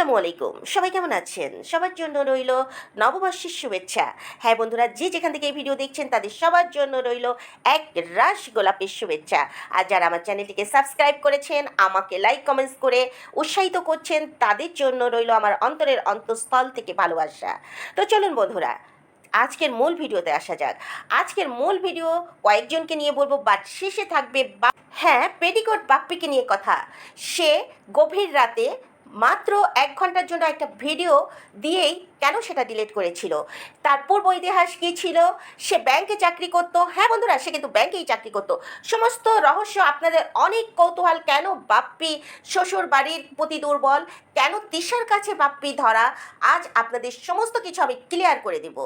আসসালামু আলাইকুম। সবাই কেমন আছেন? সবার জন্য রইল নববর্ষের শুভেচ্ছা। হ্যাঁ বন্ধুরা, যে যেখান থেকে এই ভিডিও দেখছেন, তাদের সবার জন্য রইল এক রাশ গোলাপের শুভেচ্ছা। আর যারা আমার চ্যানেলটিকে সাবস্ক্রাইব করেছেন, আমাকে লাইক কমেন্টস করে উৎসাহিত করছেন, তাদের জন্য রইল আমার অন্তরের অন্তঃস্থল থেকে ভালোবাসা। তো চলুন বন্ধুরা, আজকের মূল ভিডিওতে আসা যাক। আজকের মূল ভিডিও কয়েকজনকে নিয়ে বলব বাট শেষে থাকবে বা- হ্যাঁ পেটিকোট বাপ্পিকে নিয়ে কথা। সে গভীর রাতে মাত্র এক ঘণ্টার জন্য একটা ভিডিও দিয়েই কেন সেটা ডিলিট করেছিল? তার পূর্ব ইতিহাস কী ছিল? সে ব্যাংকে চাকরি করতো। হ্যাঁ বন্ধুরা, সে কিন্তু ব্যাংকেই চাকরি করতো। সমস্ত রহস্য আপনাদের অনেক কৌতূহল, কেন বাপ্পি শ্বশুর বাড়ির প্রতি দুর্বল? কেন তিশার কাছে বাপ্পি ধরা? আজ আপনাদের সমস্ত কিছু আমি ক্লিয়ার করে দিব।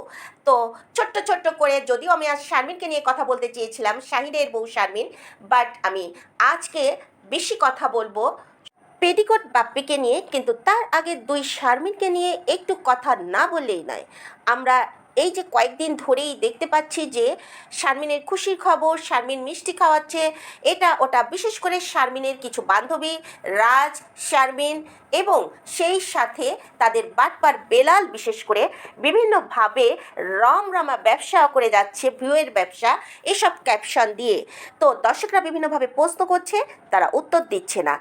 তো ছোট্ট ছোট্ট করে যদিও আমি আজ শারমিনকে নিয়ে কথা বলতে চেয়েছিলাম, শাহিনের বউ শারমিন বাট আমি আজকে বেশি কথা বলব পেটিকোট বাপ্পিকে নিয়ে, কিন্তু তার আগে দুই শারমিনকে নিয়ে একটু কথা না বললেই নয়। আমরা এই যে কয়েকদিন ধরেই দেখতে পাচ্ছি যে শারমিনের খুশির খবর, শারমিন মিষ্টি খাওয়াচ্ছে, এটা ওটা বিশেষ করে শারমিনের কিছু বান্ধবী, রাজ, শারমিন এবং সেই সাথে তাদের বাটপার বেলাল বিশেষ করে বিভিন্নভাবে রমরমা ব্যবসা করে যাচ্ছে, ভিউয়ের ব্যবসা, এসব ক্যাপশন দিয়ে। তো দর্শকরা বিভিন্নভাবে প্রশ্ন করছে, তারা উত্তর দিচ্ছে না।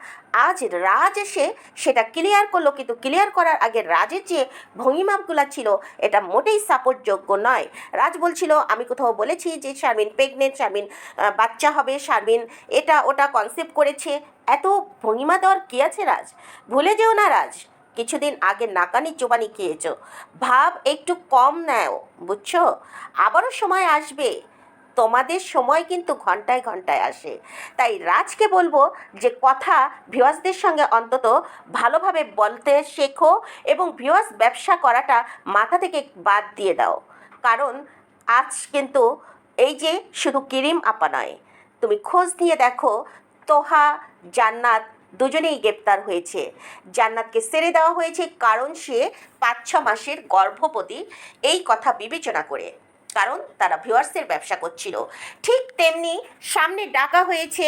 আজ রাজ এসে সেটা ক্লিয়ার করল, কিন্তু ক্লিয়ার করার আগে রাজের যে ভঙ্গিমাপগুলো ছিল, এটা মোটেই সাপোর্টযোগ্য নয়। রাজ বলছিল, আমি কোথাও বলেছি যে শারমিন প্রেগনেন্ট শারমিন বাচ্চা হবে, শারমিন এটা ওটা কনসেপ্ট করেছে। এত ভঙ্গিমা দেওয়ার কী আছে রাজ? ভুলে যেও না রাজ, কিছুদিন আগে নাকানি চোবানি খেয়েছো। ভাব একটু কম নেও, বুঝছ? আবারও সময় আসবে। তোমাদের সময় কিন্তু ঘন্টায় ঘন্টায় আসে। তাই রাজকে বলব যে কথা ভিওয়াসদের সঙ্গে অন্তত ভালোভাবে বলতে শেখো এবং ভিওয়াস ব্যবসা করাটা মাথা থেকে বাদ দিয়ে দাও। কারণ আজ কিন্তু এই যে শুধু কিরিম আপা নয়, তুমি খোঁজ নিয়ে দেখো তোহা, জান্নাত দুজনেই গ্রেপ্তার হয়েছে। জান্নাতকে সেরে দেওয়া হয়েছে কারণ সে পাঁচ ছ মাসের গর্ভবতী, এই কথা বিবেচনা করে। কারণ তারা ভিউয়ার্সের ব্যবসা করছিল। ঠিক তেমনি সামনে ডাকা হয়েছে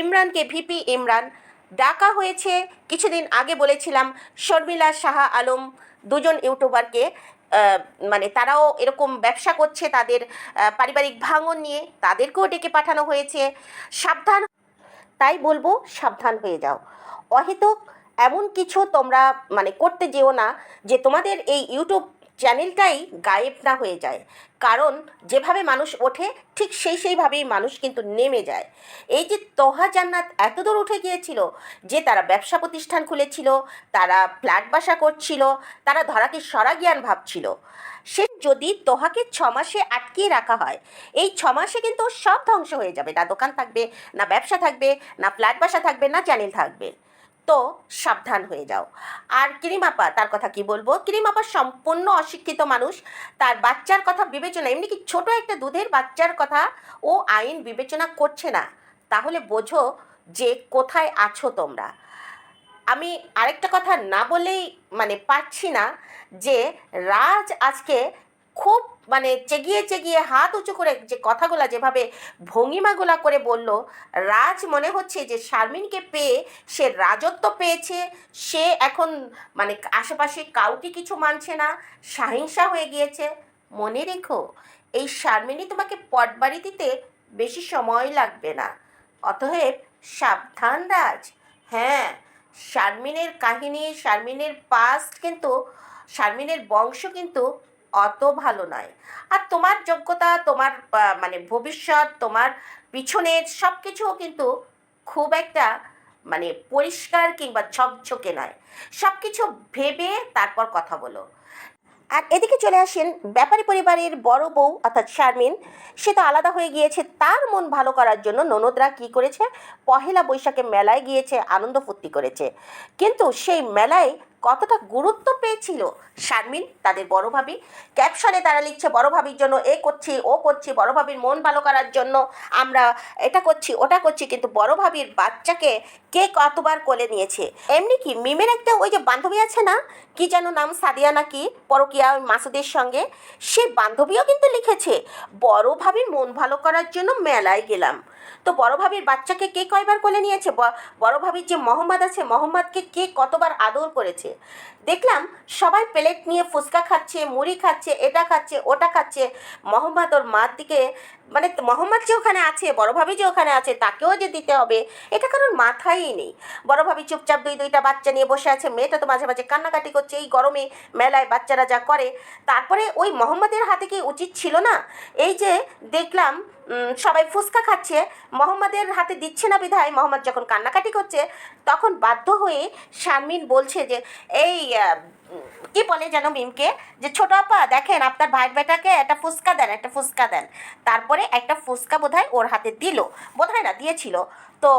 ইমরানকে ভিপি ইমরান। ডাকা হয়েছে কিছুদিন আগে বলেছিলাম, শর্মিলা সাহা আলম দুজন ইউটিউবারকে মানে তারাও এরকম ব্যবসা করছে তাদের পারিবারিক ভাঙন নিয়ে, তাদেরকেও ডেকে পাঠানো হয়েছে। সাবধান, তাই বলব সাবধান হয়ে যাও। অহেতুক এমন কিছু তোমরা মানে করতে যেও না যে তোমাদের এই ইউটিউব চ্যানেলটাই গায়েব না হয়ে যায়। কারণ যেভাবে মানুষ ওঠে, ঠিক সেই সেইভাবেই মানুষ কিন্তু নেমে যায়। এই যে তোহা জান্নাত এত দূর উঠে গিয়েছিল যে তারা ব্যবসা প্রতিষ্ঠান খুলেছিল, তারা ফ্ল্যাট বাসা করছিল, তারা ধরাকে সরা জ্ঞান ভাবছিল। সে যদি তোহাকে ছ মাসে আটকিয়ে রাখা হয়, এই ছ মাসে কিন্তু সব ধ্বংস হয়ে যাবে। না দোকান থাকবে, না ব্যবসা থাকবে, না ফ্ল্যাট বাসা থাকবে, না চ্যানেল থাকবে। তো সাবধান হয়ে যাও। আর কিরিমাপা, তার কথা কি বলব? কিরিমাপা সম্পূর্ণ অশিক্ষিত মানুষ। তার বাচ্চার কথা বিবেচনা এমনি কি ছোট একটা দুধের বাচ্চার কথা ও আইন বিবেচনা করছে না? তাহলে বোঝো যে কোথায় আছো তোমরা। আমি আরেকটা কথা না বলেই মানে পারছি না যে রাজ আজকে খুব মানে চেগিয়ে চেগিয়ে হাত উঁচু করে যে কথাগুলো যেভাবে ভঙ্গিমাগুলা করে বলল, রাজ মনে হচ্ছে যে শারমিনকে পেয়ে সে রাজত্ব পেয়েছে, সে এখন মানে আশেপাশে কাউকে কিছু মানছে না, সাহিংসা হয়ে গিয়েছে। মনে রেখো, এই শারমিনই তোমাকে পটবাড়ি দিতে বেশি সময় লাগবে না। অতএব সাবধান, রাজ। হ্যাঁ শারমিনের কাহিনী, শারমিনের পাস্ট কিন্তু, শারমিনের বংশ কিন্তু অত ভালো নয় আর তোমার যোগ্যতা, তোমার মানে ভবিষ্যৎ, তোমার পিছনের সব কিছুও কিন্তু খুব একটা মানে পরিষ্কার কিংবা ঝকঝকে নয়। সব কিছু ভেবে তারপর কথা বলো। আর এদিকে চলে আসেন ব্যাপারী পরিবারের বড় বউ, অর্থাৎ শারমিন। সে তো আলাদা হয়ে গিয়েছে, তার মন ভালো করার জন্য ননদরা কি করেছে? পহেলা বৈশাখে মেলায় গিয়েছে, আনন্দ ফুর্তি করেছে। কিন্তু সেই মেলায় কতটা গুরুত্ব পেয়েছিল শারমিন, তাদের বড় ভাবি? ক্যাপশনে তারা লিখছে, বড় ভাবির জন্য এ করছি, ও করছি, বড় ভাবির মন ভালো করার জন্য আমরা এটা করছি, ওটা করছি, কিন্তু বড় ভাবির বাচ্চাকে কে কতবার কোলে নিয়েছে? এমনি কি মিমের একটা ওই যে বান্ধবী আছে না? কি যেন নাম, সাদিয়া নাকি পরকিয়া ওই মাসুদের সঙ্গে। সে বান্ধবীও কিন্তু লিখেছে, বড় ভাবির মন ভালো করার জন্য মেলায় গেলাম। তো বড় ভাবির বাচ্চাকে কে কয়বার কোলে নিয়েছে? বড় ভাবির যে মোহাম্মদ আছে, মোহাম্মদকে কে কতবার আদর করেছে? দেখলাম সবাই প্লেট নিয়ে ফুচকা খাচ্ছে, মুড়ি খাচ্ছে, এটা খাচ্ছে, ওটা খাচ্ছে। মোহাম্মদ ওর মার দিকে মানে মোহাম্মদ যে ওখানে আছে, বড় ভাবি যে ওখানে আছে, তাকেও যে দিতে হবে, এটা কারোর মাথায় নেই। বড় ভাবি চুপচাপ দুই দুইটা বাচ্চা নিয়ে বসে আছে, মেয়েটা তো মাঝে মাঝে কান্নাকাটি করছে, এই গরমে মেলায় বাচ্চারা যা করে। তারপরে ওই মোহাম্মদের হাতে কি উচিত ছিল না? এই যে দেখলাম সবাই ফুচকা খাচ্ছে, মোহাম্মদের হাতে দিচ্ছে না বিধায় মোহাম্মদ যখন কান্নাকাটি করছে, তখন বাধ্য হয়ে শারমিন বলছে যে, এই কি বলে যেন মিমকে? যে, ছোট আপা, দেখেন আপনার ভাই বেটাকে একটা ফুচকা দেন, একটা ফুচকা দেন। তারপরে একটা ফুচকা বোধহয় ওর হাতে দিল। বোধহয় না, দিয়েছিল। তো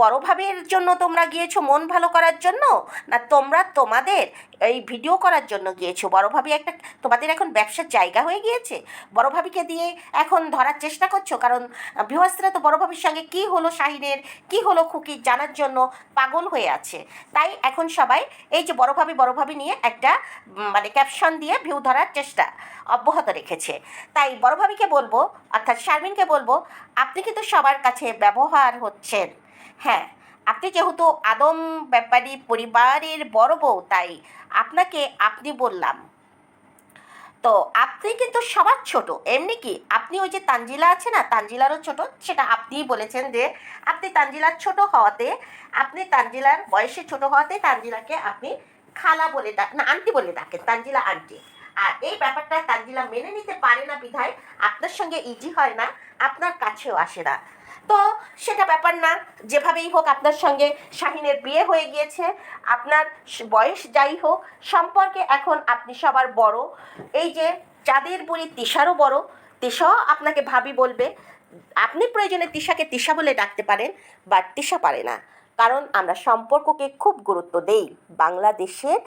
বড় ভাবের জন্য তোমরা গিয়েছো মন ভালো করার জন্য? না তোমরা তোমাদের এই ভিডিও করার জন্য গিয়েছো? বড় ভাবি একটা তোমাদের এখন ব্যবসার জায়গা হয়ে গিয়েছে? বড় ভাবিকে দিয়ে এখন ধরার চেষ্টা করছ? কারণ বিহাসরা তো বড় ভাবির সঙ্গে কি হলো শাহিনের, কি হলো খুকির জানার জন্য পাগল হয়ে আছে। তাই এখন সবাই এই যে বড় ভাবি বড় ভাবি নিয়ে একটা মানে ক্যাপশন দিয়ে ভিউ ধরার চেষ্টা অব্যাহত রেখেছে। তাই বড় ভাবিকে বলব, অর্থাৎ শারমিনকে বলব, আপনি কিন্তু সবার কাছে ব্যবহার হচ্ছেন। হ্যাঁ আপনি যেহেতু আদম ব্যাপারী পরিবারের বড় বউ, তাই আপনাকে আপনি বললাম। তো আপনি কিন্তু সবার ছোট, এমনি কি? আপনি ওই যে তানজিলা আছে না, তানজিলারও ছোট, সেটা আপনিই বলেছেন যে আপনি তানজিলার ছোট হওয়াতে, আপনি তানজিলার বয়সে ছোট হওয়াতে তানজিলাকে আপনি খালা বলে ডাক, না, আন্টি বলে ডাকেন, তানজিলা আন্টি। আর এই ব্যাপারটা তানজিলা মেনে নিতে পারে না বিধায় আপনার সঙ্গে ইজি হয় না, আপনার কাছেও আসে না। তো সেটা ব্যাপার না। যেভাবেই হোক আপনার সঙ্গে শাহিনের বিয়ে হয়ে গিয়েছে, আপনার বয়স যাই হোক, সম্পর্কে এখন আপনি সবার বড়। এই যে চাঁদের বুড়ি তিশারও বড়, তিশাও আপনাকে ভাবি বলবে, আপনি প্রয়োজনে তিশাকে তিশা বলে ডাকতে পারেন বা তিশা পারে না। কারণ আমরা সম্পর্ককে খুব গুরুত্ব দেই। বাংলাদেশের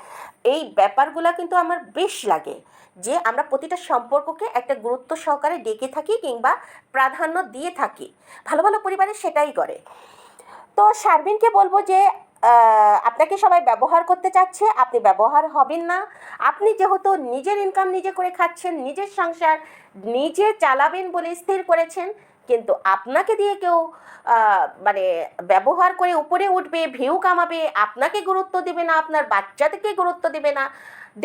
এই ব্যাপারগুলো কিন্তু আমার বেশ লাগে যে আমরা প্রতিটা সম্পর্ককে একটা গুরুত্ব সহকারে ডেকে থাকি কিংবা প্রাধান্য দিয়ে থাকি। ভালো ভালো পরিবারে সেটাই করে। তো শারমিনকে বলব যে আপনাকে সবাই ব্যবহার করতে চাচ্ছে, আপনি ব্যবহার হবেন না। আপনি যেহেতু নিজের ইনকাম নিজে করে খাচ্ছেন, নিজের সংসার নিজে চালাবেন বলে স্থির করেছেন কিন্তু আপনাকে দিয়ে কেউ মানে ব্যবহার করে উপরে উঠবে, ভিউ কামাবে, আপনাকে গুরুত্ব দেবে না, আপনার বাচ্চাদেরকে গুরুত্ব দেবে না।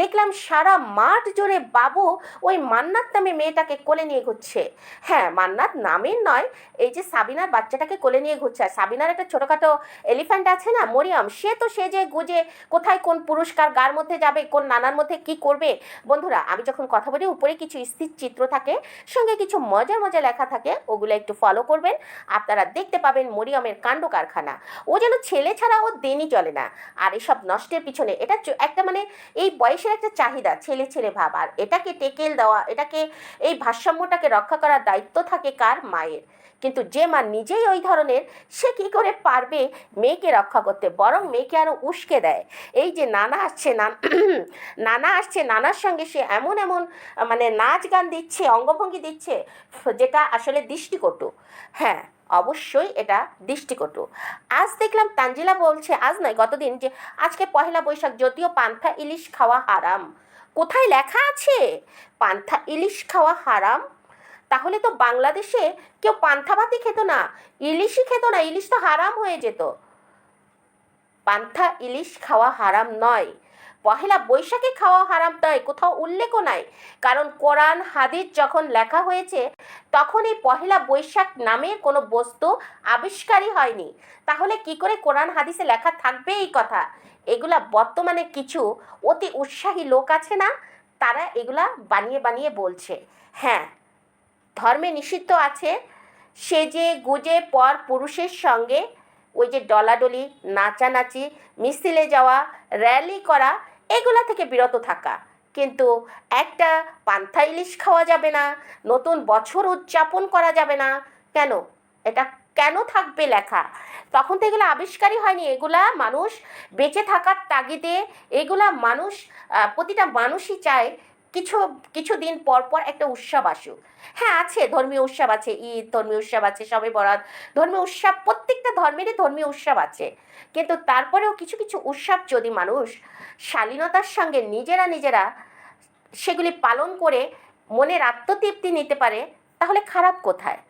দেখলাম সারা মাঠ জুড়ে বাবু ওই মান্নাত নামে মেয়েটাকে কোলে নিয়ে ঘুরছে। হ্যাঁ মান্নাত নামের নয়, এই যে সাবিনার বাচ্চাটাকে কোলে নিয়ে ঘুরছে। সাবিনার একটা ছোটোখাটো এলিফ্যান্ট আছে না, মরিয়ম, সে তো সে যে গুজে কোথায় কোন পুরস্কার গার মধ্যে যাবে, কোন নানার মধ্যে কি করবে? বন্ধুরা, আমি যখন কথা বলি, উপরে কিছু স্থির চিত্র থাকে, সঙ্গে কিছু মজার মজা লেখা থাকে, ওগুলো একটু ফলো করবেন। আপনারা দেখতে পাবেন মরিয়মের কাণ্ড কারখানা। ও যেন ছেলে ছাড়া ও দেনই চলে না। আর এসব নষ্টের পিছনে এটা একটা মানে এই বয়সের একটা চাহিদা, ছেলে ছেলে ভাব। আর এটাকে টেকেল দেওয়া, এটাকে, এই ভারসাম্যটাকে রক্ষা করার দায়িত্ব থাকে কার? মায়ের। কিন্তু যে মা নিজেই ওই ধরনের, সে কি করে পারবে মেয়েকে রক্ষা করতে? বরং মেয়েকে আরও উস্কে দেয়। এই যে নানা আসছে নানা আসছে, নানার সঙ্গে সে এমন এমন মানে নাচ গান দিচ্ছে, অঙ্গভঙ্গি দিচ্ছে, যেটা আসলে দৃষ্টিকটু। হ্যাঁ অবশ্যই এটা দৃষ্টিকটু। আজ দেখলাম তানজিলা বলছে, আজ নয়, গতদিন যে আজকে পহেলা বৈশাখ, যদিও পান্থা ইলিশ খাওয়া হারাম। কোথায় লেখা আছে? পান্থা ইলিশ খাওয়া হারাম? তাহলে তো বাংলাদেশে কেউ পান্থা ভাতই খেত না, ইলিশই খেত না, ইলিশ তো হারাম হয়ে যেত। পান্থা ইলিশ খাওয়া হারাম নয়। পহেলা বৈশাখে খাওয়া হারাম নয় কোথাও উল্লেখও নাই। কারণ কোরআন, হাদিস যখন লেখা হয়েছে তখন এই পহেলা বৈশাখ নামে কোনো বস্তু আবিষ্কারই হয়নি। তাহলে কি করে কোরআন, হাদিসে লেখা থাকবে এই কথা? এগুলা বর্তমানে কিছু অতি উৎসাহী লোক আছে না? তারা এগুলা বানিয়ে বানিয়ে বলছে। হ্যাঁ ধর্মে নিষিদ্ধ আছে। সে যে গুজে পর পুরুষের সঙ্গে ওই যে ডলাডলি, নাচানাচি, মিছিলে যাওয়া, র্যালি করা এগুলা থেকে বিরত থাকা। কিন্তু একটা পান্থা ইলিশ খাওয়া যাবে না, নতুন বছর উদযাপন করা যাবে না। কেন? এটা কেন থাকবে লেখা? তখন তো এগুলো আবিষ্কারই হয়নি। এগুলা মানুষ বেঁচে থাকার তাগিদে এগুলা মানুষ প্রতিটা মানুষই চায় কিছু কিছু দিন পর পর একটা উৎসব আসুক। হ্যাঁ আছে, ধর্মীয় উৎসব আছে, ঈদ, ধর্মীয় উৎসব আছে, সবে বরাত, ধর্মীয় উৎসব, প্রত্যেকটা ধর্মেরই ধর্মীয় উৎসব আছে। কিন্তু তারপরেও কিছু কিছু উৎসব যদি মানুষ শালীনতার সঙ্গে নিজেরা নিজেরা সেগুলি পালন করে মনের আত্মতৃপ্তি নিতে পারে, তাহলে খারাপ কোথায়?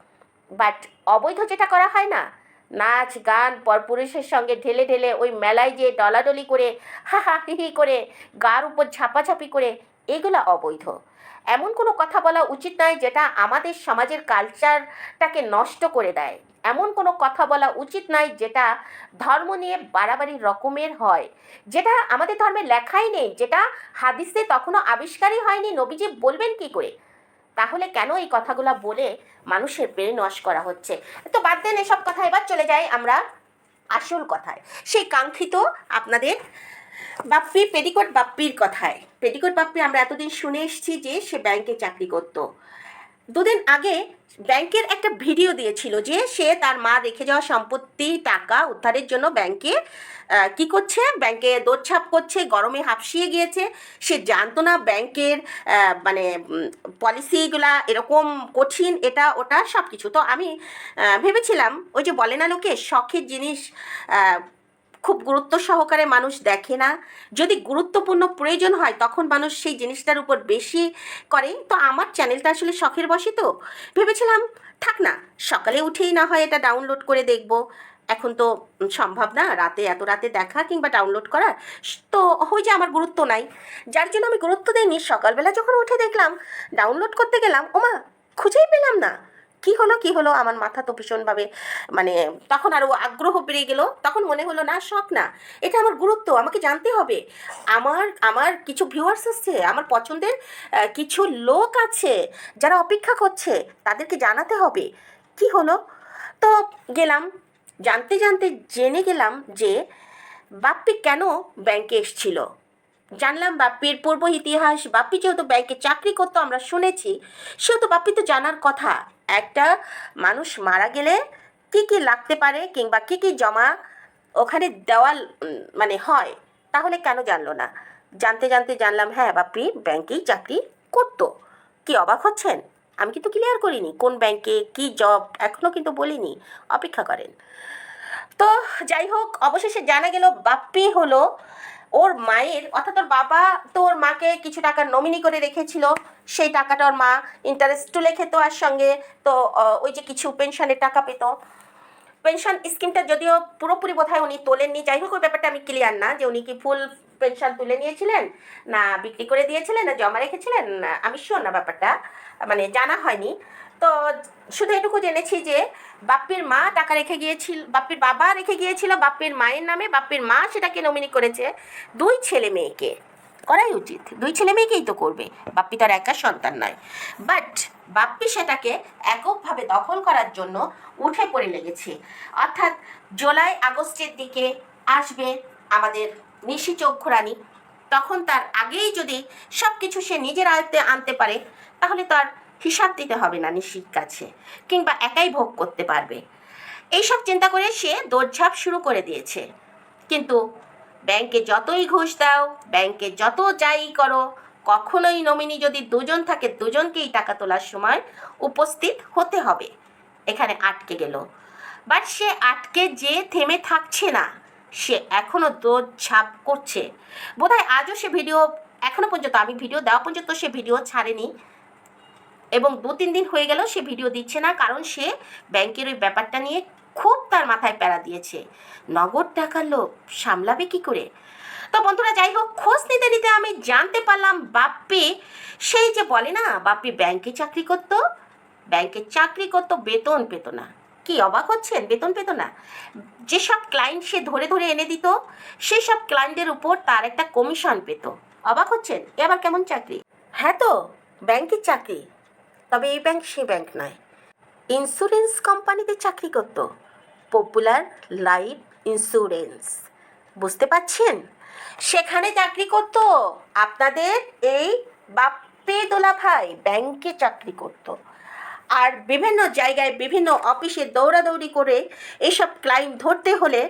বাট অবৈধ যেটা করা হয় না, নাচ, গান, পরপুরুষের সঙ্গে ঢেলে ঢেলে ওই মেলায় যেয়ে ডলাডলি করে, হা হা হি হি করে গার উপর ঝাপাঝাপি করে, এগুলো অবৈধ। এমন কোনো কথা বলা উচিত নয় যেটা আমাদের সমাজের কালচারটাকে নষ্ট করে দেয়। এমন কোনো কথা বলা উচিত নয় যেটা ধর্ম নিয়ে বাড়াবাড়ি রকমের হয়, যেটা আমাদের ধর্মে লেখাই নেই, যেটা হাদিসে তখনও আবিষ্কারই হয়নি। নবীজি বলবেন কি করে? তাহলে কেন এই কথাগুলো বলে মানুষের ব্রেন ওয়াশ করা হচ্ছে? তো বাদ দেন এসব কথা, এবার চলে যাই আমরা আসল কথায়। সেই কাঙ্ক্ষিত আপনাদের বাপ্পি পেটিকোট বাপ্পির কথায়। পেটিকোট বাপ্পি আমরা এতদিন শুনে এসেছি যে সে ব্যাংকে চাকরি করত। দুদিন আগে ব্যাংকের একটা ভিডিও দিয়েছিল যে সে তার মা রেখে যাওয়া সম্পত্তি, টাকা উদ্ধারের জন্য ব্যাংকে কি করছে? ব্যাংকে দৌড়ছাপ করছে, গরমে হাঁপসিয়ে গিয়েছে। সে জানতো না ব্যাংকের মানে পলিসিগুলা এরকম কঠিন, এটা, ওটা সব কিছু তো আমি ভেবেছিলাম, ওই যে বলে না লোকে, শখের জিনিস খুব গুরুত্ব সহকারে মানুষ দেখে না। যদি গুরুত্বপূর্ণ প্রয়োজন হয়, তখন মানুষ সেই জিনিসটার উপর বেশি করে। তো আমার চ্যানেলটা আসলে শখের বসে তো ভেবেছিলাম, থাক না, সকালে উঠেই না হয় এটা ডাউনলোড করে দেখব। এখন তো সম্ভব না, রাতে, এত রাতে দেখা কিংবা ডাউনলোড করা। তো ওই যে আমার গুরুত্ব নাই। যার জন্য আমি গুরুত্ব দিইনি, সকালবেলা যখন উঠে দেখলাম ডাউনলোড করতে গেলাম, ওমা, খুঁজেই পেলাম না। কি হলো কি হলো? আমার মাথা তো ভীষণভাবে মানে তখন আরও আগ্রহ বেড়ে গেল। তখন মনে হলো, না, শখ না, এটা আমার গুরুত্ব, আমাকে জানতে হবে। আমার আমার কিছু ভিউয়ার্স আসছে আমার পছন্দের কিছু লোক আছে, যারা অপেক্ষা করছে, তাদেরকে জানাতে হবে। কি হলো? তো গেলাম, জানতে জানতে জেনে গেলাম যে বাপ্পি কেন ব্যাংকে এসছিল। জানলাম বাপ্পির পূর্ব ইতিহাস, বাপ্পি যেহেতু ব্যাংকে চাকরি করতো, আমরা শুনেছি, সেহেতু বাপ্পি তো জানার কথা। একটা মানুষ মারা গেলে কি কি লাগতে পারে কিংবা কি কি জমা ওখানে দেওয়াল মানে হয়, তাহলে কেন জানলো না? জানতে জানতে জানলাম হ্যাঁ বাপ্পি ব্যাংকেই চাকরি করতো। কি অবাক হচ্ছেন? আমি কিন্তু ক্লিয়ার করিনি কোন ব্যাংকে কি জব এখনও কিন্তু বলিনি, অপেক্ষা করেন। তো যাই হোক, অবশেষে জানা গেল বাপ্পি হলো ওর মায়ের, অর্থাৎ ওর বাবা তো ওর মাকে কিছু টাকা নমিনি করে রেখেছিল, সেই টাকাটা ওর মা ইন্টারেস্ট তুলে খেত আর সঙ্গে, তো ওই যে কিছু পেনশনের টাকা পেত। পেনশন স্কিমটা যদিও পুরোপুরি বোধহয় উনি তোলেননি, যাই হোক, ওই ব্যাপারটা আমি ক্লিয়ার না যে উনি কি ফুল পেনশন তুলে নিয়েছিলেন, না বিক্রি করে দিয়েছিলেন, না জমা রেখেছিলেন আমি শিওর না ব্যাপারটা মানে জানা হয়নি। তো শুধু এটুকু জেনেছি যে বাপ্পির মা টাকা রেখে গিয়েছিল, বাপ্পির বাবা রেখে গিয়েছিল, বাপ্পির মায়ের নামে বাপ্পির মা সেটাকে নমিনি করেছে দুই ছেলে মেয়েকে। করাই উচিত। দুই ছেলে মেয়েকেই তো করবে। বাপ্পি তার একা সন্তান নয়। বাট বাপ্পি সেটাকে এককভাবে দখল করার জন্য উঠে পড়ে লেগেছে। অর্থাৎ জুলাই আগস্টের দিকে আসবে আমাদের নিশি চৌঘরানি তখন তার আগেই যদি সব কিছু সে নিজের আয়ত্তে আনতে পারে, তাহলে তার হিসাব দিতে হবে না নিশির কাছে কিংবা একাই ভোগ করতে পারবে। এইসব চিন্তা করে সে দৌড়ঝাঁপ শুরু করে দিয়েছে। কিন্তু ব্যাংকে যতই ঘুষ দাও, ব্যাংকে যত যাই করো, কখনোই নমিনি যদি দুজন থাকে, দুজনকেই টাকা তোলার সময় উপস্থিত হতে হবে। এখানে আটকে গেল। বাট সে আটকে যে থেমে থাকছে না, সে এখনও ঝাঁপ করছে। বোধহয় আজও সে ভিডিও, এখনও পর্যন্ত আমি ভিডিও দেওয়া পর্যন্ত সে ভিডিও ছাড়েনি। এবং দু তিন দিন হয়ে গেল সে ভিডিও দিচ্ছে না, কারণ সে ব্যাংকের ওই ব্যাপারটা নিয়ে খুব তার মাথায় প্যারা দিয়েছে। নগদ টাকার লোক সামলাবে কি করে? তো বন্ধুরা, যাই হোক, খোঁজ নিতে নিতে আমি জানতে পারলাম বাপ্পি সেই যে বলে না, বাপ্পি ব্যাংকে চাকরি করতো, ব্যাংকে চাকরি করতো, বেতন পেত না। কি অবাক হচ্ছেন? বেতন পেত না। যেসব ক্লায়েন্ট সে ধরে ধরে এনে দিত সেই সব ক্লায়েন্টের উপর তার একটা কমিশন পেত। অবাক হচ্ছেন? এ আবার কেমন চাকরি? হ্যাঁ তো, ব্যাংকের চাকরি। তবে এই ব্যাংক সে ব্যাংক নয়। ইন্স্যুরেন্স কোম্পানিতে চাকরি করত। পপুলার লাইফ ইন্স্যুরেন্স বুঝতে পারছেন? সেখানে চাকরি করত। আপনাদের এই বাপ্পে দোলা ভাই ব্যাংকে চাকরি করত। আর বিভিন্ন জায়গায়, বিভিন্ন অফিসে দৌড়াদৌড়ি করে এইসব ক্লায়েন্ট ধরতে হলে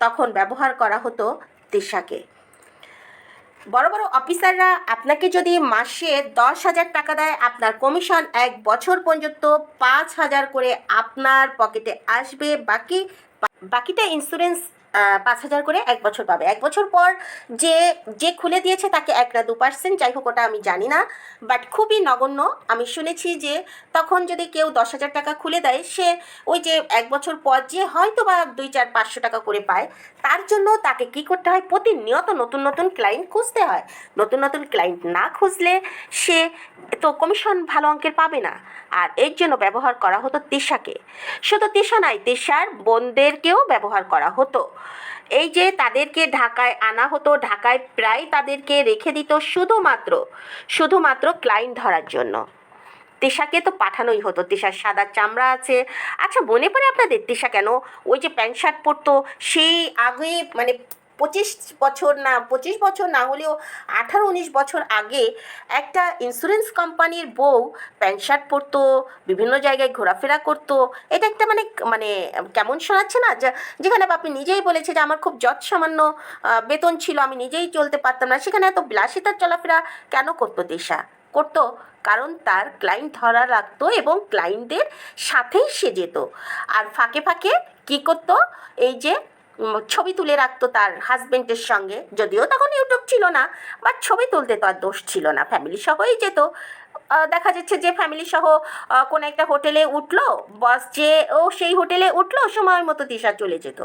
তখন ব্যবহার করা হতো তেশাকে। বড় বড় অফিসাররা আপনাকে যদি মাসে দশ হাজার টাকা দেয়, আপনার কমিশন এক বছর পর্যন্ত পাঁচ হাজার করে আপনার পকেটে আসবে। বাকি, বাকিটা ইন্স্যুরেন্স পাঁচ হাজার করে এক বছর পাবে। এক বছর পর যে যে খুলে দিয়েছে তাকে এক না দু পার্সেন্ট যাই হোক ওটা আমি জানি না বাট খুবই নগণ্য। আমি শুনেছি যে তখন যদি কেউ দশ হাজার টাকা খুলে দেয়, সে ওই যে এক বছর পর যে হয়তো বা দুই চার পাঁচশো টাকা করে পায়, তার জন্য তাকে কি করতে হয়? প্রতিনিয়ত নতুন নতুন ক্লায়েন্ট খুঁজতে হয়। নতুন নতুন ক্লায়েন্ট না খুঁজলে সে তো কমিশন ভালো অঙ্কের পাবে না। আর এর জন্য ব্যবহার করা হতো তিশাকে। শুধু তিশা নাই তিশার বোনদেরকেও ব্যবহার করা হতো। এই যে তাদেরকে ঢাকায় আনা হতো, ঢাকায় প্রায় তাদেরকে রেখে দিত শুধুমাত্র শুধুমাত্র ক্লায়েন্ট ধরার জন্য। তেষাকে তো পাঠানোই হতো তেষার সাদা চামড়া আছে। আচ্ছা মনে পড়ে আপনাদের তেষা কেন? ওই যে প্যান্ট শার্ট পরতো, সেই আগে মানে পঁচিশ বছর না, পঁচিশ বছর না হলেও আঠারো, উনিশ বছর আগে একটা ইন্স্যুরেন্স কোম্পানির বউ প্যান্ট শার্ট পরতো, বিভিন্ন জায়গায় ঘোরাফেরা করতো। এটা একটা মানে মানে কেমন শোনাচ্ছে না? যেখানে আপনি নিজেই বলেছে যে, আমার খুব যৎ সামান্য বেতন ছিল, আমি নিজেই চলতে পারতাম না। সেখানে এত বিলাসিতার চলাফেরা কেন করতো দিশা? করতো কারণ তার ক্লায়েন্ট ধরা রাখতো এবং ক্লায়েন্টদের সাথেই সে যেত। আর ফাঁকে ফাঁকে কী করতো? এই যে ছবি তুলে রাখতো তার হাজবেন্ডের সঙ্গে। যদিও তখন ইউটিউব ছিল না বাট ছবি তুলতে তো আর দোষ ছিল না। ফ্যামিলি সহই যেত। দেখা যাচ্ছে যে ফ্যামিলি সহ কোনো একটা হোটেলে উঠল বস যে ও সেই হোটেলে উঠল, সময় মতো দিশা চলে যেত।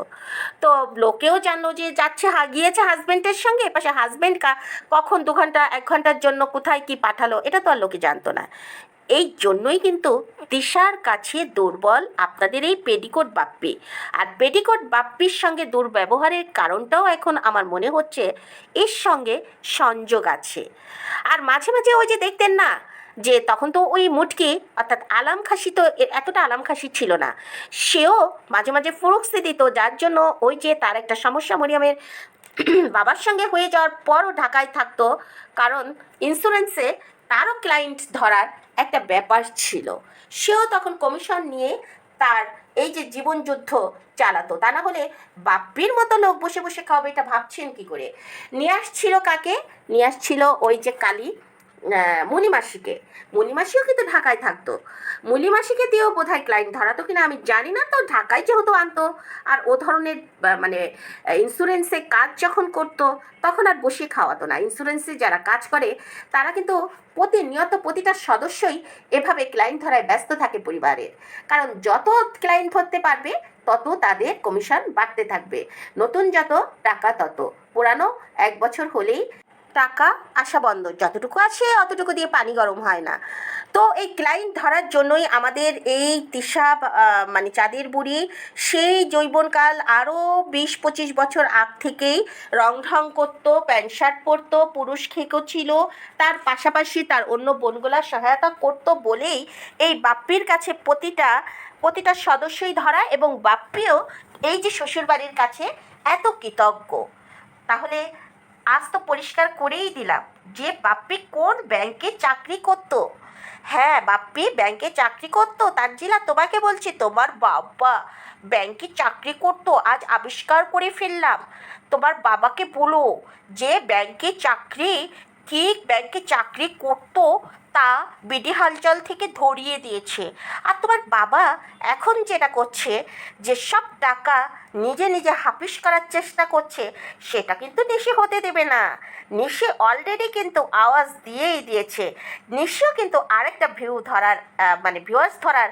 তো লোকেও জানলো যে যাচ্ছে গিয়েছে হাজবেন্ডের সঙ্গে। পাশে হাজবেন্ড কখন দু ঘণ্টা, এক ঘণ্টার জন্য কোথায় কি পাঠালো, এটা তো আর লোকে জানতো না। এই জন্যই কিন্তু দিশার কাছে দুর্বল আপনাদের এই পেডিকোট বাপ্পি। আর পেডিকোট বাপ্পির সঙ্গে দুর্ব্যবহারের কারণটাও এখন আমার মনে হচ্ছে এর সঙ্গে সংযোগ আছে। আর মাঝে মাঝে ওই যে দেখতেন না, যে তখন তো ওই মুটকি, অর্থাৎ আলাম খাসি তো এতটা আলাম খাসি ছিল না, সেও মাঝে মাঝে ফুরুক্সি দিত, যার জন্য ওই যে তার একটা সমস্যা মরিয়ামের বাবার সঙ্গে হয়ে যাওয়ার পরও ঢাকায় থাকতো, কারণ ইন্স্যুরেন্সে তারও ক্লায়েন্ট ধরার একটা ব্যাপার ছিল। সেও তখন কমিশন নিয়ে তার এই যে জীবনযুদ্ধ চালাতো। তা না হলে বাপ্পির মতো লোক বসে বসে খাওয়াবে এটা ভাবছেন কি করে? নিয়ে আসছিল কাকে? নিয়ে আসছিল ওই যে কালী। মণিমাসিকে। মণিমাসিও কিন্তু ঢাকায় থাকতো। মণিমাসিকে দিয়েও বোধ হয় ক্লায়েন্ট ধরাতো কিনা আমি জানি না, তো ঢাকায় যেহেতু আনতো, আর ও ধরনের মানে ইন্স্যুরেন্সে কাজ যখন করতো, তখন আর বসিয়ে খাওয়াতো না। ইন্স্যুরেন্সে যারা কাজ করে, তারা কিন্তু প্রতিনিয়ত প্রতিটা সদস্যই এভাবে ক্লায়েন্ট ধরায় ব্যস্ত থাকে পরিবারের। কারণ যত ক্লায়েন্ট ধরতে পারবে, তত তাদের কমিশন বাড়তে থাকবে। নতুন যত টাকা তত। পুরানো এক বছর হলেই টাকা আসা বন্ধ। যতটুকু আছে অতটুকু দিয়ে পানি গরম হয় না। তো এই ক্লায়েন্ট ধরার জন্যই আমাদের এই আহ, মানে চাঁদের বুড়ি সেই জৈবনকাল আরও বিশ পঁচিশ বছর আগ থেকেই রং ঢং করতো প্যান্ট শার্ট পরতো পুরুষ খেকো ছিল। তার পাশাপাশি তার অন্য বোনগুলা সহায়তা করতো বলেই এই বাপ্পির কাছে প্রতিটা প্রতিটা সদস্যই ধরা এবং বাপ্পিও এই যে শ্বশুরবাড়ির কাছে এত কৃতজ্ঞ। তাহলে আজ তো পরিষ্কার করেই দিলাম যে বাপ্পি কোন ব্যাংকে চাকরি করতো। হ্যাঁ বাপ্পি ব্যাংকে চাকরি করতো। তানজিলা, তোমাকে বলছি, তোমার বাবা ব্যাংকে চাকরি করতো, আজ আবিষ্কার করে ফেললাম। তোমার বাবাকে বলো যে ব্যাংকে চাকরি, কি ব্যাংকে চাকরি করতো তা বিডি হালচাল থেকে ধরিয়ে দিয়েছে। আর তোমার বাবা এখন যেটা করছে যে সব টাকা নিজে নিজে হাফিস করার চেষ্টা করছে, সেটা কিন্তু নিশে হতে দেবে না। নিশে অলরেডি কিন্তু আওয়াজ দিয়েই দিয়েছে। নিশেও কিন্তু আরেকটা ভিউ ধরার মানে ভিউয়ার্স ধরার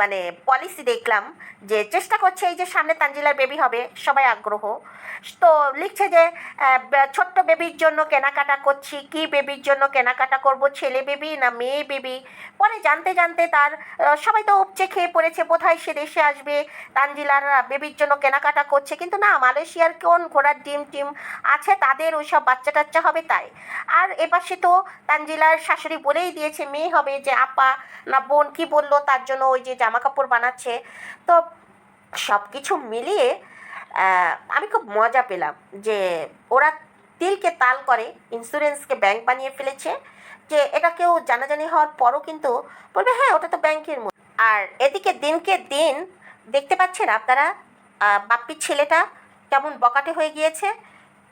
মানে পলিসি দেখলাম, যে চেষ্টা করছে এই যে সামনে তানজিলার বেবি হবে, সবাই আগ্রহ। তো লিখছে যে ছোট্ট বেবির জন্য কেনাকাটা করছি, কি বেবির জন্য কেনাকাটা করব, ছেলে বেবি না মেয়ে বেবি পরে জানতে জানতে তার সবাই তো উপচে খেয়ে পড়েছে, বোধহয় সে দেশে আসবে, তানজিলার বেবির জন্য কেনাকাটা করছে, কিন্তু না, মালয়েশিয়ার কোন ঘোড়ার ডিম টিম আছে তাদের ওইসব বাচ্চা টাচ্চা হবে তাই। আর এপাশে তো তানজিলার শাশুড়ি বলেই দিয়েছে, মেয়ে হবে যে আপা না বোন কি বলল, তার জন্য ওই যে জামা কাপড় বানাচ্ছে। তো সব কিছু মিলিয়ে আমি খুব মজা পেলাম যে ওরা তিলকে তাল করে ইন্স্যুরেন্সকে ব্যাংক বানিয়ে ফেলেছে, যে এটা কেউ জানাজানি হওয়ার পরও কিন্তু বলবে হ্যাঁ ওটা তো ব্যাংকের মতো। আর এদিকে দিনকে দিন দেখতে পাচ্ছেন আপনারা বাপ্পির ছেলেটা কেমন বকাটে হয়ে গিয়েছে?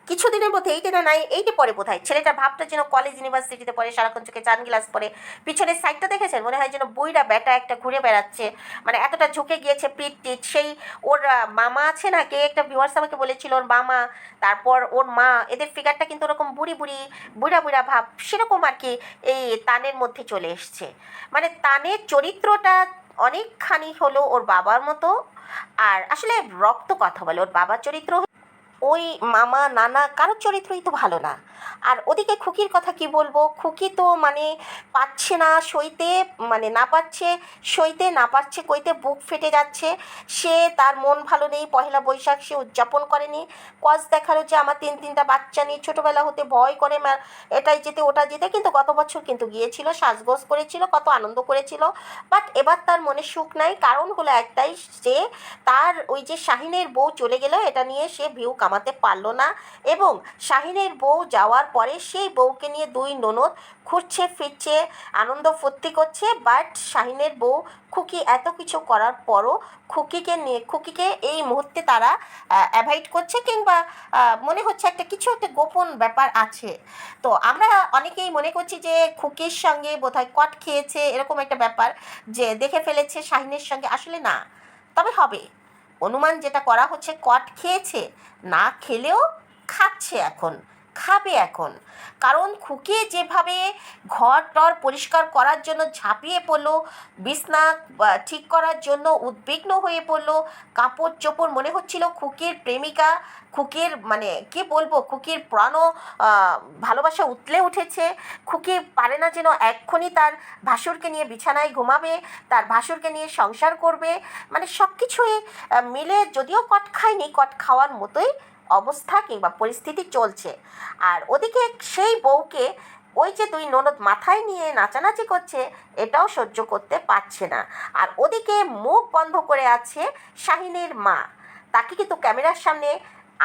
কিছুদিনের মধ্যে এইটে না নাই, এইটে পরে বোধ হয় ছেলেটার ভাবটা যেন কলেজ ইউনিভার্সিটিতে পড়ে, সারাক্ষণ চোখে চান গ্লাস পরে পিছনের সাইডটা দেখেছেন? মনে হয় যেন বইরা ব্যাটা একটা ঘুরে বেড়াচ্ছে। মানে এতটা ঝুঁকে গিয়েছে পিঠ টিট। সেই ওর মামা আছে না, কে একটা ভিউয়ার্স আমাকে বলেছিল, ওর মামা, তারপর ওর মা, এদের ফিগারটা কিন্তু ওরকম বুড়ি বুড়ি, বুড়া বুড়া ভাব, সেরকম আর কি এই তানের মধ্যে চলে এসছে। মানে তানের চরিত্রটা অনেকখানি হলো ওর বাবার মতো আর আসলে রক্ত কথা বলে ওর বাবার চরিত্র ওই মামা, নানা কারোর চরিত্রই তো ভালো না। আর ওদিকে খুকির কথা কি বলব? খুকি তো মানে পাচ্ছে না সইতে মানে না পাচ্ছে সইতে, না পারছে কইতে বুক ফেটে যাচ্ছে। সে তার মন ভালো নেই, পহেলা বৈশাখ সে উদযাপন করেনি। কজ দেখাল যে আমার তিন তিনটা বাচ্চা নিয়ে ছোটোবেলা হতে ভয় করে এটাই যেতে, ওটা যেতে। কিন্তু গত বছর কিন্তু গিয়েছিল, সাজগোজ করেছিল, কত আনন্দ করেছিল। বাট এবার তার মনে সুখ নাই। কারণ হলো একটাই যে, তার ওই যে শাহিনের বউ চলে গেল, এটা নিয়ে সে ভিউ কামাতে পারল না এবং শাহিনের বউ যাওয়ার পরে সেই বউকে নিয়ে দুই ননদ ঘুরছে ফিরছে, আনন্দ ফুর্তি করছে বাট শাহিনের বউ খুকি এত কিছু করার পরও খুকিকে নিয়ে, খুকিকে এই মুহূর্তে তারা অ্যাভয়েড করছে কিংবা মনে হচ্ছে একটা কিছু একটা গোপন ব্যাপার আছে। তো আমরা অনেকেই মনে করছি যে খুকির সঙ্গে বোধহয় কট খেয়েছে, এরকম একটা ব্যাপার যে দেখে ফেলেছে শাহিনের সঙ্গে। আসলে না, তবে হবে। অনুমান যেটা করা হচ্ছে কট খেয়েছে না খেলেও খাচ্ছে এখন। খাবে এখন। কারণ খুকি যেভাবে ঘর টর পরিষ্কার করার জন্য ঝাঁপিয়ে পড়ল, বিছনা ঠিক করার জন্য উদ্বিগ্ন হয়ে পড়ল কাপড় চোপড় মনে হচ্ছিল খুকির প্রেমিকা, খুকির মানে কি বলব, খুকির প্রাণ ভালোবাসা উতলে উঠেছে। খুকি পারে না যেন এক্ষুনি তার ভাসুরকে নিয়ে বিছানায় ঘুমাবে, তার ভাসুরকে নিয়ে সংসার করবে। মানে সব কিছুই মিলে যদিও কট খায়নি, কট খাওয়ার মতোই অবস্থা কিংবা পরিস্থিতি চলছে। আর ওদিকে সেই বউকে ওই যে দুই ননদ মাথায় নিয়ে নাচানাচি করছে, এটাও সহ্য করতে পারছে না। আর ওদিকে মুখ বন্ধ করে আছে শাহিনের মা। তাকে কিন্তু ক্যামেরার সামনে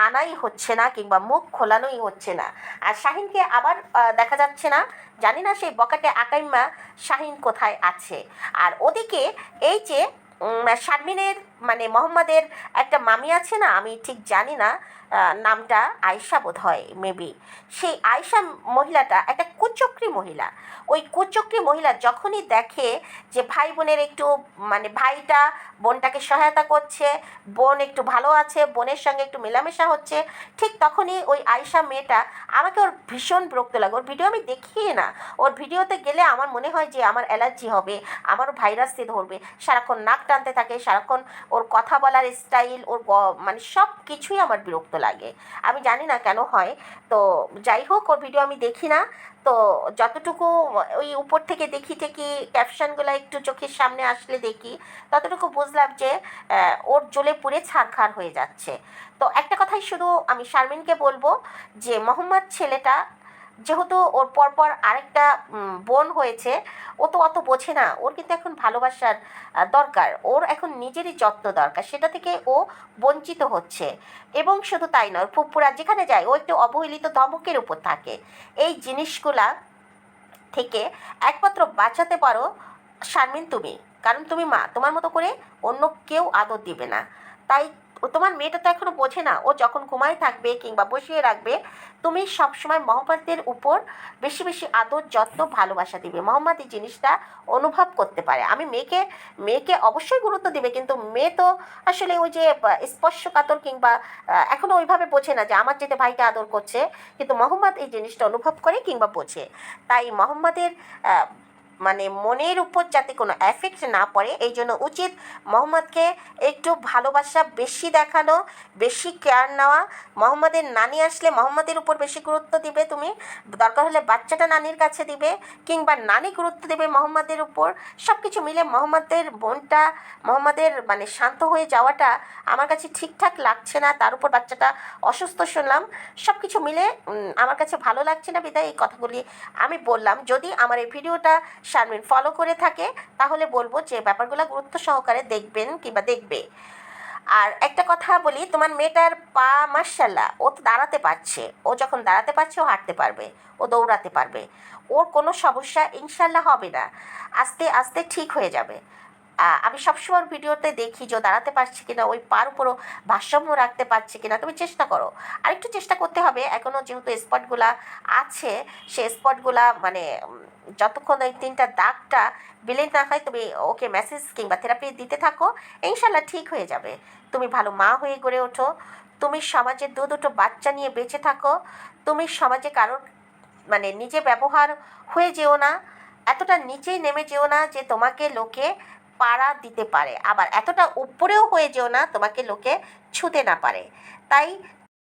আনাই হচ্ছে না কিংবা মুখ খোলানোই হচ্ছে না। আর শাহিনকে আবার দেখা যাচ্ছে না। জানি না সেই বকাটে আকাইম্মা শাহিন কোথায় আছে। আর ওদিকে এই যে শারমিনের মানে মোহাম্মদের একটা মামি আছে না, আমি ঠিক জানি না নামটা আয়শা বোধ হয় মেবি সেই আয়শা মহিলাটা একটা কুচক্রী মহিলা। ওই কুচক্রী মহিলা যখনই দেখে যে ভাই বোনের একটু মানে ভাইটা বোনটাকে সহায়তা করছে, বোন একটু ভালো আছে, বোনের সঙ্গে একটু মেলামেশা হচ্ছে, ঠিক তখনই ওই আয়শা মেয়েটা আমাকে ওর ভীষণ বিরক্ত লাগে। ওর ভিডিও আমি দেখি না। ওর ভিডিওতে গেলে আমার মনে হয় যে আমার অ্যালার্জি হবে, আমারও ভাইরাসে ধরবে, সারাক্ষণ নাক টানতে থাকে, সারাক্ষণ ওর কথা বলার স্টাইল ওর মানে সব কিছুই আমার বিরক্ত লাগে। আমি জানি না কেন হয়। তো যাই হোক, ওর ভিডিও আমি দেখি না। তো যতটুকু ওই উপর থেকে দেখি টেকি ক্যাপশনগুলো একটু চোখের সামনে আসলে দেখি, ততটুকু বুঝলাম যে ওর জ্বলে পুড়ে ছারখার হয়ে যাচ্ছে। তো একটা কথাই শুধু আমি শারমিনকে বলব যে, মোহাম্মদ ছেলেটা যেহেতু ওর পরপর আরেকটা বোন হয়েছে, ও তো অত বোঝে না। ওর কিন্তু এখন ভালোবাসার দরকার। ওর এখন নিজেরই যত্ন দরকার। সেটা থেকে ও বঞ্চিত হচ্ছে। এবং শুধু তাই নয় ফুপুরা যেখানে যায়, ও একটু অবহেলিত ধমকের উপর থাকে। এই জিনিসগুলা থেকে একমাত্র বাঁচাতে পারো শারমিন তুমি। কারণ তুমি মা। তোমার মতো করে অন্য কেউ আদর দিবে না। তাই তোমার মেয়েটা তো এখনও বোঝে না। ও যখন ঘুমায় থাকবে কিংবা বসিয়ে রাখবে, তুমি সবসময় মোহাম্মদের উপর বেশি বেশি আদর, যত্ন, ভালোবাসা দিবে। মহম্মদ এই জিনিসটা অনুভব করতে পারে। আমি মেয়েকে মেয়েকে অবশ্যই গুরুত্ব দিবে, কিন্তু মেয়ে তো আসলে ওই যে স্পর্শকাতর কিংবা এখনও ওইভাবে বোঝে না যে আমার যেতে ভাইকে আদর করছে। কিন্তু মোহাম্মদ এই জিনিসটা অনুভব করে কিংবা বোঝে। তাই মোহাম্মদের মানে মনের উপর যাতে কোনো এফেক্ট না পড়ে, এই জন্য উচিত মোহাম্মদকে একটু ভালোবাসা বেশি দেখানো, বেশি কেয়ার নেওয়া। মোহাম্মদের নানি আসলে মোহাম্মদের উপর বেশি গুরুত্ব দিবে তুমি। দরকার হলে বাচ্চাটা নানির কাছে দিবে, কিংবা নানি গুরুত্ব দেবে মোহাম্মদের উপর। সব কিছু মিলে মোহাম্মদের বোনটা মোহাম্মদের মানে শান্ত হয়ে যাওয়াটা আমার কাছে ঠিকঠাক লাগছে না, তার উপর বাচ্চাটা অসুস্থ শুনলাম। সব কিছু মিলে আমার কাছে ভালো লাগছে না বিদায়, এই কথাগুলি আমি বললাম। যদি আমার এই ভিডিওটা শারমিন ফলো করে থাকে, তাহলে বলব যে ব্যাপারগুলো গুরুত্ব সহকারে দেখবেন কিংবা দেখবে। আর একটা কথা বলি, তোমার মেয়েটার পা মার্শাল্লাহ ও তো দাঁড়াতে পারছে। ও যখন দাঁড়াতে পারছে, ও হাঁটতে পারবে, ও দৌড়াতে পারবে। ওর কোনো সমস্যা ইনশাল্লাহ হবে না। আস্তে আস্তে ঠিক হয়ে যাবে। আমি সবসময় ভিডিওতে দেখি যে দাঁড়াতে পারছে কিনা, ওই পার উপরও ভারসাম্য রাখতে পারছে কিনা। তুমি চেষ্টা করো। আরেকটু চেষ্টা করতে হবে। এখনও যেহেতু স্পটগুলা আছে, সে স্পটগুলা মানে যতক্ষণ ওই তিনটা দাগটা বিলেন না হয়, তুমি ওকে মেসেজ কিংবা থেরাপি দিতে থাকো ইনশাল্লাহ ঠিক হয়ে যাবে। তুমি ভালো মা হয়ে গড়ে ওঠো। তুমি সমাজে দু দুটো বাচ্চা নিয়ে বেঁচে থাকো। তুমি সমাজে কারোর মানে নিজে ব্যবহার হয়ে যেও না। এতটা নিচেই নেমে যেও না যে তোমাকে, লোকে পাড়া দিতে পারে। আবার এতটা উপরেও হয়ে যেও না, তোমাকে লোকে ছুঁতে না পারে। তাই